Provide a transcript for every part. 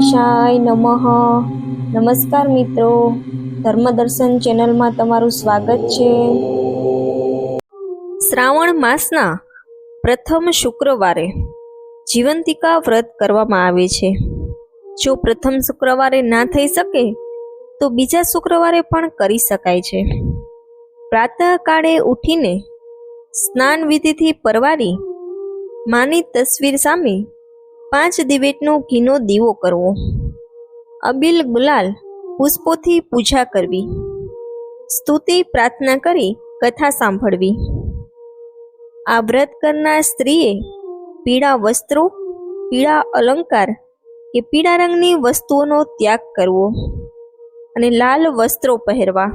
ગણેશાય નમઃ. નમસ્કાર મિત્રો. ધર્મદર્શન ચેનલમાં તમારું સ્વાગત છે. શ્રાવણ માસના પ્રથમ શુક્રવારે જીવંતિકા વ્રત કરવામાં આવે છે. જો પ્રથમ શુક્રવારે ના થઈ શકે, તો બીજા શુક્રવારે પણ કરી શકાય છે. પ્રાતઃકાળે ઉઠીને સ્નાન વિધિથી પરવારી માની તસવીર સામે પાંચ દિવેટનો ઘીનો દીવો કરવો. અબિલ ગુલાલ પુષ્પોથી પૂજા કરવી. સ્તુતિ પ્રાર્થના કરી કથા સાંભળવી. આ વ્રત કરનાર સ્ત્રીએ પીળા વસ્ત્રો, પીળા અલંકાર કે પીળા રંગની વસ્તુઓનો ત્યાગ કરવો અને લાલ વસ્ત્રો પહેરવા.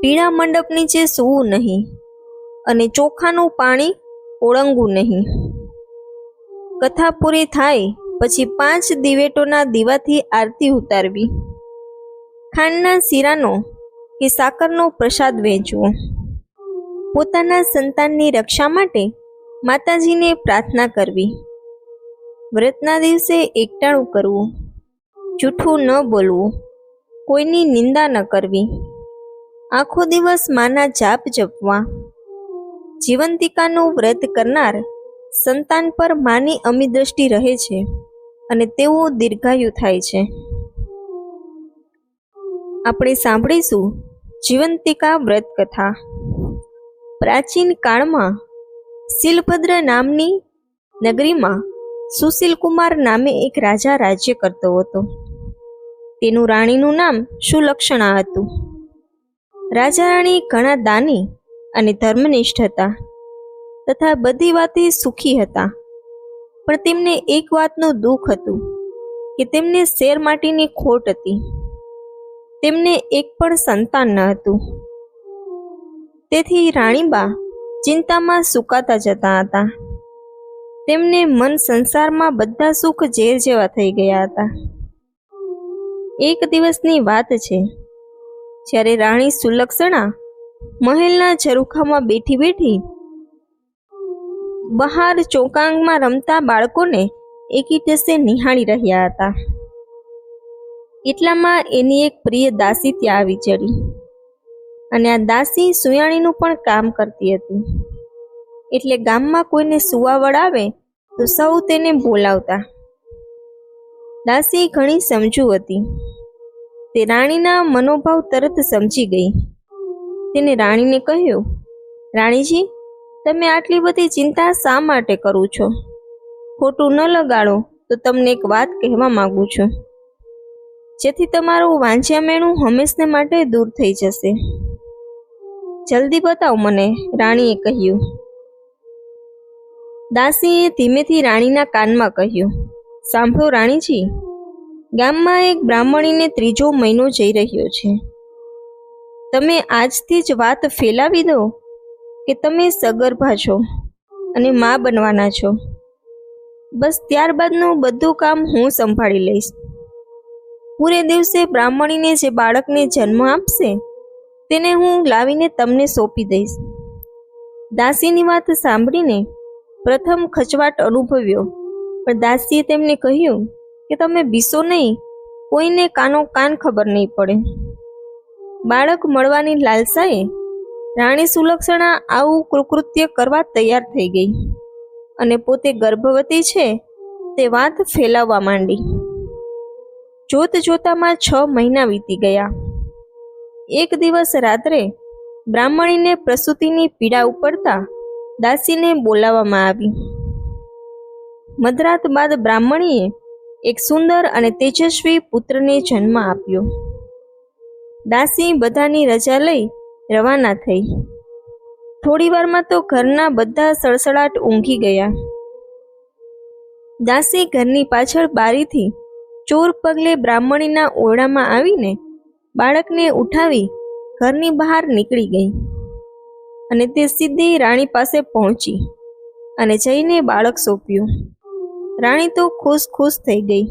પીળા મંડપ નીચે સૂવું નહીં અને ચોખાનું પાણી ઓળંગવું નહીં. કથા પૂરી થાય, પછી પાંચ દિવેટોના દીવાથી આરતી ઉતારવી. ખાંડના શીરાનો કે સાકરનો પ્રસાદ વહેંચવો પોતાના સંતાનની રક્ષા માટે માતાજીને પ્રાર્થના કરવી. વ્રતના દિવસે એકટાણું કરવું. જૂઠું ન બોલવું. કોઈની નિંદા ન કરવી. આખો દિવસ માના જાપ જપવા. જીવંતિકાનું વ્રત કરનાર સંતાન પર માની અમી દ્રષ્ટિ રહે છે અને તેઓ દીર્ઘાયુ થાય છે. આપણે સાંભળીશું જીવંતિકા વ્રત કથા પ્રાચીન કાળમાં શીલભદ્ર નામની નગરીમાં સુશીલકુમાર નામે એક રાજા રાજ્ય કરતો હતો. તેનું રાણીનું નામ સુલક્ષણા હતું. રાજા રાણી ઘણા દાની અને ધર્મનિષ્ઠ હતા. તથા બધી વાતે સુખી હતા. પણ તેમને એક વાતનું દુઃખ હતું, કે તેમને શેર માટીની ખોટ હતી. તેમને એક પણ સંતાન ન હતું. તેથી રાણીબા ચિંતામાં સુકાતા જતા હતા. તેમને મન સંસારમાં બધા સુખ ઝેર જેવા થઈ ગયા હતા. એક દિવસની વાત છે, જ્યારે રાણી સુલક્ષણા મહેલના ઝરૂખામાં બેઠી બેઠી બહાર ચોકાંગમાં રમતા બાળકોને એકીટસે નિહાળી રહ્યા હતા. એટલામાં એની એક પ્રિય દાસી ત્યાં આવી ચડી. અને આ દાસી સુયાણીનું પણ કામ કરતી હતી. એટલે ગામમાં કોઈને સુવા વળાવે તો સૌ તેને બોલાવતા. દાસી ઘણી સમજુ હતી. તે રાણીના મનોભાવ તરત સમજી ગઈ. તેને રાણીને કહ્યું, રાણીજી તમે આટલી બધી ચિંતા શા માટે કરો છો? ખોટું ન લગાડો, તો તમને એક વાત કહેવા માગું છું. જેથી તમારું વાંચ્યા મેણું હંમેશને માટે દૂર થઈ જશે. જલ્દી બતાવો મને, રાણીએ કહ્યું. દાસીએ ધીમેથી રાણીના કાનમાં કહ્યું. સાંભળો રાણીજી, ગામમાં એક બ્રાહ્મણીને ત્રીજો મહિનો જઈ રહ્યો છે. તમે આજથી જ વાત ફેલાવી દો? કે તમે સગર્ભા છો અને મા બનવાના છો. બસ ત્યારબાદનું બધું કામ હું સંભાળી લઈશ. પૂરે દિવસે બ્રાહ્મણીને જે બાળકને જન્મ આપશે, તેને હું લાવીને તમને સોંપી દઈશ. દાસીની વાત સાંભળીને પ્રથમ ખચવાટ અનુભવ્યો, પણ દાસીએ તેમને કહ્યું કે તમે બીસો નહીં, કોઈને કાનો કાન ખબર નહીં પડે. બાળક મળવાની લાલસાએ રાણી સુલક્ષણા આવું કૃકૃત્ય કરવા તૈયાર થઈ ગઈ અને પોતે ગર્ભવતી છે તે વાત ફેલાવવા માંડી. જોત જોતામાં છ મહિના વીતી ગયા. એક દિવસ રાત્રે બ્રાહ્મણીને પ્રસૂતિની પીડા ઉપડતા દાસીને બોલાવવામાં આવી. મધરાત બાદ બ્રાહ્મણીએ એક સુંદર અને તેજસ્વી પુત્રને જન્મ આપ્યો. દાસી બધાની રજા લઈ રવાના થઈ. થોડી વારમાં તો ઘરના બધા સળસળાટ ઊંઘી ગયા. દાસી ઘરની પાછળ બારીથી ચોર પગલે બ્રાહ્મણીના ઓરડામાં આવીને બાળકને ઉઠાવી ઘરની બહાર નીકળી ગઈ અને તે સીધી રાણી પાસે પહોંચી અને જઈને બાળક સોંપ્યું. રાણી તો ખુશ ખુશ થઈ ગઈ.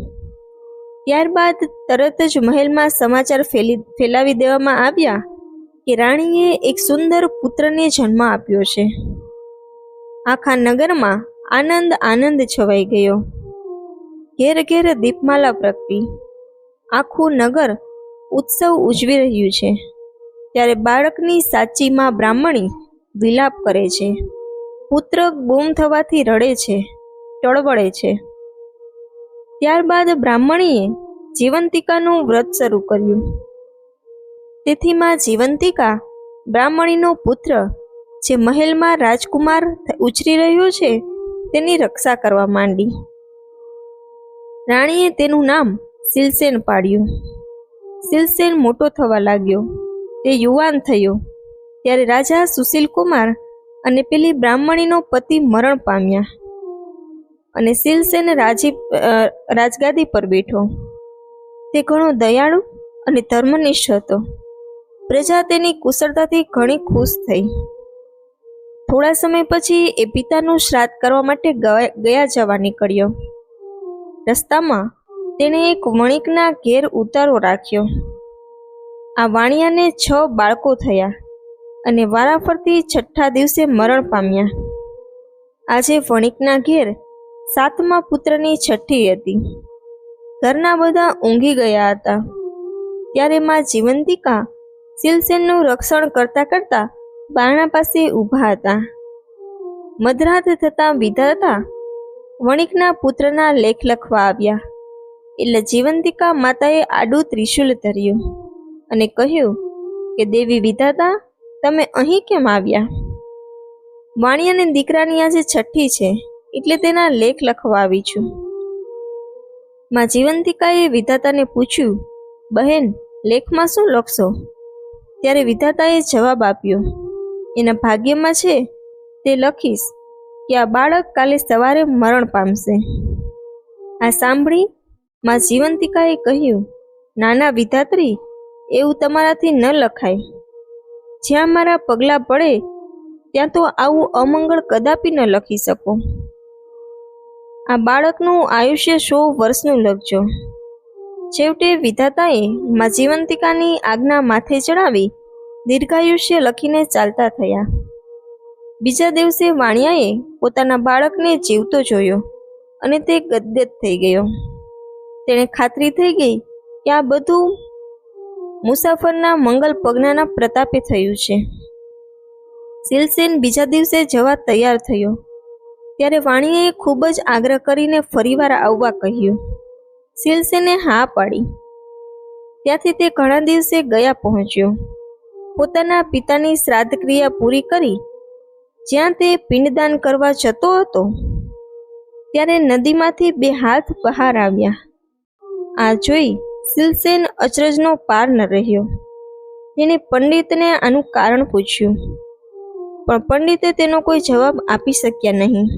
ત્યારબાદ તરત જ મહેલમાં સમાચાર ફેલી, ફેલાવી દેવામાં આવ્યા કે રાણીએ એક સુંદર પુત્રને જન્મ આપ્યો છે. આખા નગરમાં આનંદ આનંદ છવાઈ ગયો. ઘેર ઘેર દીપમાલા પ્રગટી. આખું નગર ઉત્સવ ઉજવી રહ્યું છે. ત્યારે બાળકની સાચી માં બ્રાહ્મણી વિલાપ કરે છે. પુત્ર ગુમ થવાથી રડે છે, ટળવળે છે. ત્યારબાદ બ્રાહ્મણીએ જીવંતિકાનું વ્રત શરૂ કર્યું. તેથી માં જીવંતિકા, બ્રાહ્મણીનો પુત્ર, જે મહેલમાં રાજકુમાર ઉછરી રહ્યો છે, તેની રક્ષા કરવા માંડી. રાણીએ તેનું નામ સિલસેન પાડ્યું. સિલસેન મોટો થવા લાગ્યો. તે યુવાન થયો. ત્યારે રાજા સુશીલ કુમાર અને પેલી બ્રાહ્મણીનો પતિ મરણ પામ્યા. અને સિલસેન રાજી રાજગાદી પર બેઠો. તે ઘણો દયાળુ અને ધર્મનિષ્ઠ હતો. પ્રજા તેની કુશળતાથી ઘણી ખુશ થઈ. થોડા સમય પછી એ પિતાનું શ્રાદ્ધ કરવા માટે ગયા જવા નીકળ્યો. રસ્તામાં તેણે એક વણિકના ઘેર ઉતારો રાખ્યો. આ વાણિયાને છ બાળકો થયા અને વારાફરતી છઠ્ઠા દિવસે મરણ પામ્યા. આજે વણિકના ઘેર સાતમા પુત્રની છઠ્ઠી હતી. ઘરના બધા ઊંઘી ગયા હતા. ત્યારે માં જીવંતિકા સિલસેનનું રક્ષણ કરતા કરતા બારણા પાસે ઊભા હતા. મધરાત થતાં વિધાતા વણિકના પુત્રના લેખ લખવા આવ્યા. એટલે જીવંતિકા માતાએ આડું ત્રિશુલ ધર્યું અને કહ્યું કે, દેવી વિધાતા, તમે અહીં કેમ આવ્યા? વાણી અને દીકરાની આજે છઠ્ઠી છે, એટલે તેના લેખ લખવા આવી છું. માં જીવંતિકાએ વિધાતાને પૂછ્યું, બહેન, લેખમાં શું લખશો? ત્યારે વિધાતાએ જવાબ આપ્યો, એના ભાગ્યમાં છે તે લખીશ કે આ બાળક કાલે સવારે મરણ પામશે. આ સાંભળી માં જીવંતિકાએ કહ્યું, નાના વિધાત્રી, એવું તમારાથી ન લખાય. જ્યાં મારા પગલાં પડે, ત્યાં તો આવું અમંગળ કદાપી ન લખી શકો. આ બાળકનું આયુષ્ય સો વર્ષનું લખજો. છેવટે વિધાતાએ મા જીવંતિકાની આજ્ઞા માથે ચડાવી દીર્ઘાયુષ્ય લખીને ચાલતા થયા. બીજા દિવસે વાણિયાએ પોતાના બાળકને જીવતો જોયો અને તે ગદગદ થઈ ગયો. તેણે ખાતરી થઈ ગઈ કે આ બધું મુસાફરના મંગલ પગનાના પ્રતાપે થયું છે. સિલસેન બીજા દિવસે જવા તૈયાર થયો. ત્યારે વાણીએ ખૂબ જ આગ્રહ કરીને ફરીવાર આવવા કહ્યું. સિલસેને હા પાડી. ત્યાંથી તે ઘણા દિવસે ગયા પહોંચ્યો. પોતાના પિતાની શ્રાદ્ધ ક્રિયા પૂરી કરી, જ્યાં તે પિંડદાન કરવા જતો હતો, ત્યારે નદીમાંથી બે હાથ બહાર આવ્યા. આ જોઈ સિલસેન અચરજનો પાર ન રહ્યો. તેણે પંડિતને આનું કારણ પૂછ્યું, પણ પંડિતે તેનો કોઈ જવાબ આપી શક્યા નહીં.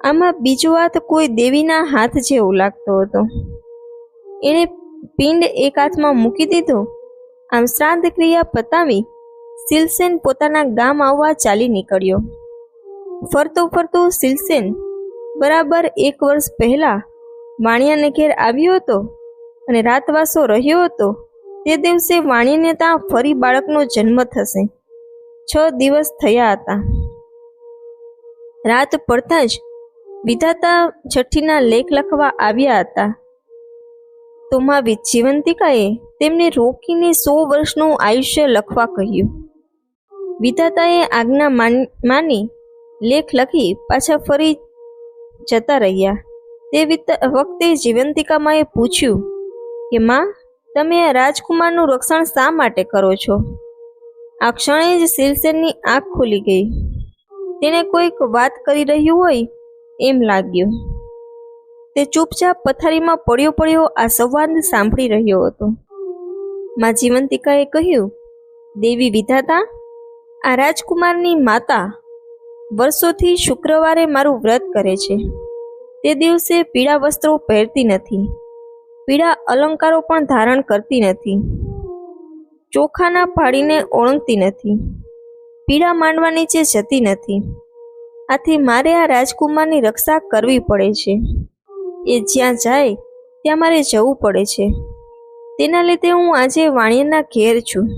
આમાં બીજો હાથ કોઈ દેવીના હાથ જેવો લાગતો હતો. એણે પિંડ એક હાથમાં મૂકી દીધો, આમ શ્રાદ્ધ ક્રિયા પતાવી સિલસેન પોતાના ગામ આવવા ચાલી નીકળ્યો. ફરતો ફરતો સિલસેન બરાબર એક વર્ષ પહેલા વાણિયાને ઘેર આવ્યો હતો અને રાતવાસો રહ્યો હતો. તે દિવસે વાણિયાને ત્યાં ફરી બાળકનો જન્મ થશે. છ દિવસ થયા હતા. રાત પડતા જ વિધાતા છઠ્ઠીના લેખ લખવા આવ્યા હતા. તો માં જીવંતિકાએ તેમને રોકીને સો વર્ષનું આયુષ્ય લખવા કહ્યું. વિધાતાએ આજ્ઞા માન- લેખ લખી પાછા ફરી જતા રહ્યા. તે વખતે જીવંતિકામાએ પૂછ્યું કે, માં, તમે આ રાજકુમારનું રક્ષણ શા માટે કરો છો? આ ક્ષણે જ સિલસેનની આંખ ખુલી ગઈ. તેણે કોઈક વાત કરી રહ્યું હોય એમ લાગ્યું. તે ચૂપચાપ પથારીમાં પડ્યો પડ્યો આ સંવાદ સાંભળી રહ્યો હતો. માં જીવંતિકાએ કહ્યું, દેવી વિધાતા, આ રાજકુમારની માતા વર્ષોથી શુક્રવારે મારું વ્રત કરે છે. તે દિવસે પીળા વસ્ત્રો પહેરતી નથી. પીળા અલંકારો પણ ધારણ કરતી નથી. ચોખાના પાડીને ઓળંગતી નથી. પીળા માંડવા નીચે જતી નથી. આથી મારે આ રાજકુમારની રક્ષા કરવી પડે છે. એ જ્યાં જાય, ત્યાં મારે જવું પડે છે. તેના લીધે હું આજે વાણિયાના ઘેર છું.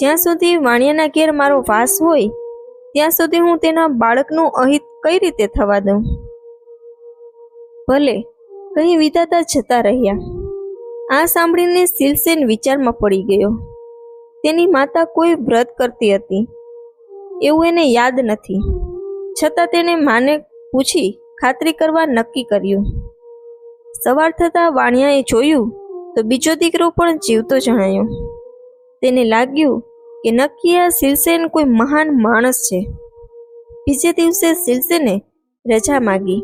જ્યાં સુધી વાણિયાના ઘેર મારો વાસ હોય, ત્યાં સુધી હું તેના બાળકનું અહિત કઈ રીતે થવા દઉં? ભલે, કંઈ વિધાતા જતા રહ્યા. આ સાંભળીને સિલસેન વિચારમાં પડી ગયો. તેની માતા કોઈ વ્રત કરતી હતી. એવું એને યાદ નથી. છતાં તેણે માને પૂછી ખાતરી કરવા નક્કી કર્યું. સવાર થતાં વાણિયાએ જોયું તો બીજો દીકરો પણ જીવતો જણાયો. તેને લાગ્યું કે નક્કી આ સિલસેન કોઈ મહાન માણસ છે. બીજે દિવસે સિલસેને રજા માગી.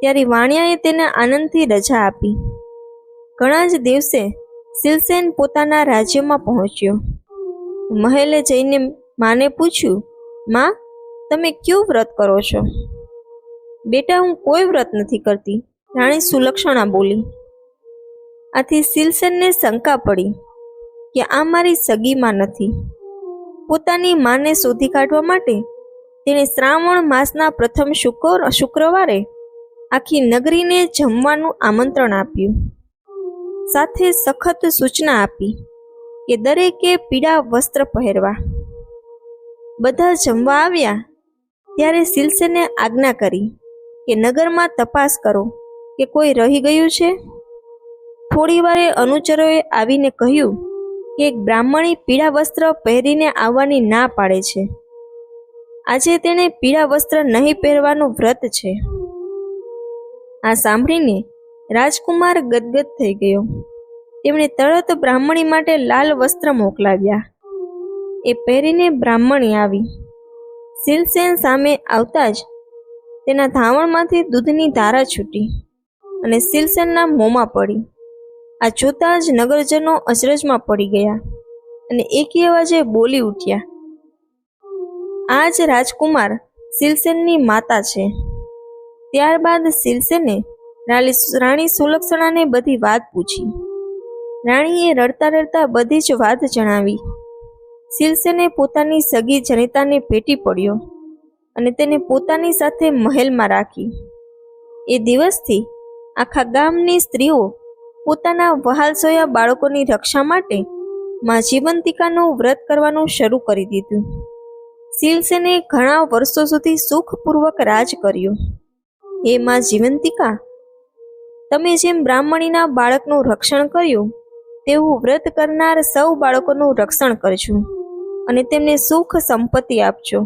ત્યારે વાણિયાએ તેને આનંદથી રજા આપી. ઘણા જ દિવસે સિલસેન પોતાના રાજ્યમાં પહોંચ્યો. મહેલે જઈને માને પૂછ્યું, માં તમે કયું વ્રત કરો છો? બેટા, હું કોઈ વ્રત નથી કરતી. રાણી સુલક્ષણા બોલી. આથી સિલસેનને શંકા પડી કે આ મારી સગીમાં નથી. પોતાની માને શોધી કાઢવા માટે તેણે શ્રાવણ માસના પ્રથમ શુક્ર, શુક્રવારે આખી નગરીને જમવાનું આમંત્રણ આપ્યું. સાથે સખત સૂચના આપી કે દરેકે પીળા વસ્ત્ર પહેરવા. બધા જમવા આવ્યા ત્યારે સિલસેને આજ્ઞા કરી કે નગરમાં તપાસ કરો કે કોઈ રહી ગયું છે? થોડી વારે અનુચરોએ આવીને કહ્યું કે એક બ્રાહ્મણી પીળા વસ્ત્ર પહેરીને આવવાની ના પાડે છે. આજે તેણે પીળા વસ્ત્ર નહીં પહેરવાનું વ્રત છે. આ સાંભળીને રાજકુમાર ગદગદ થઈ ગયો. તેમણે તરત બ્રાહ્મણી માટે લાલ વસ્ત્ર મોકલાવ્યા. એ પહેરીને બ્રાહ્મણી આવી. સિલસેન સામે આવતા જ તેના ધાવણમાંથી દૂધની ધારા છૂટી અને સિલસેનના મોંમાં પડી. આ જોતા જ નગરજનો અચરજમાં પડી ગયા અને એકી અવાજે બોલી ઉઠ્યા, આ જ રાજકુમાર સિલસેનની માતા છે. ત્યારબાદ સિલસેને રાલી- રાણી સુલક્ષણાને બધી વાત પૂછી. રાણીએ રડતા રડતા બધી જ વાત જણાવી. સિલસેને પોતાની સગી જનિતાને ભેટી પડ્યો અને તેને પોતાની સાથે મહેલમાં રાખી. એ દિવસથી આખા ગામની સ્ત્રીઓ પોતાના વહાલસોયા બાળકોની રક્ષા માટે માં જીવંતિકાનું વ્રત કરવાનું શરૂ કરી દીધું. શિલસેને ઘણા વર્ષો સુધી સુખપૂર્વક રાજ કર્યું. હે માં જીવંતિકા, તમે જેમ બ્રાહ્મણીના બાળકનું રક્ષણ કર્યું, તેવું વ્રત કરનાર સૌ બાળકોનું રક્ષણ કરજો. અને તેમને સુખ સંપત્તિ આપજો.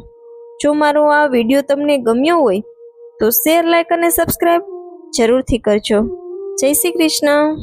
જો મારો આ વીડિયો તમને ગમ્યો હોય, તો શેર લાઈક અને સબસ્ક્રાઈબ જરૂરથી કરજો. જય શ્રી કૃષ્ણ.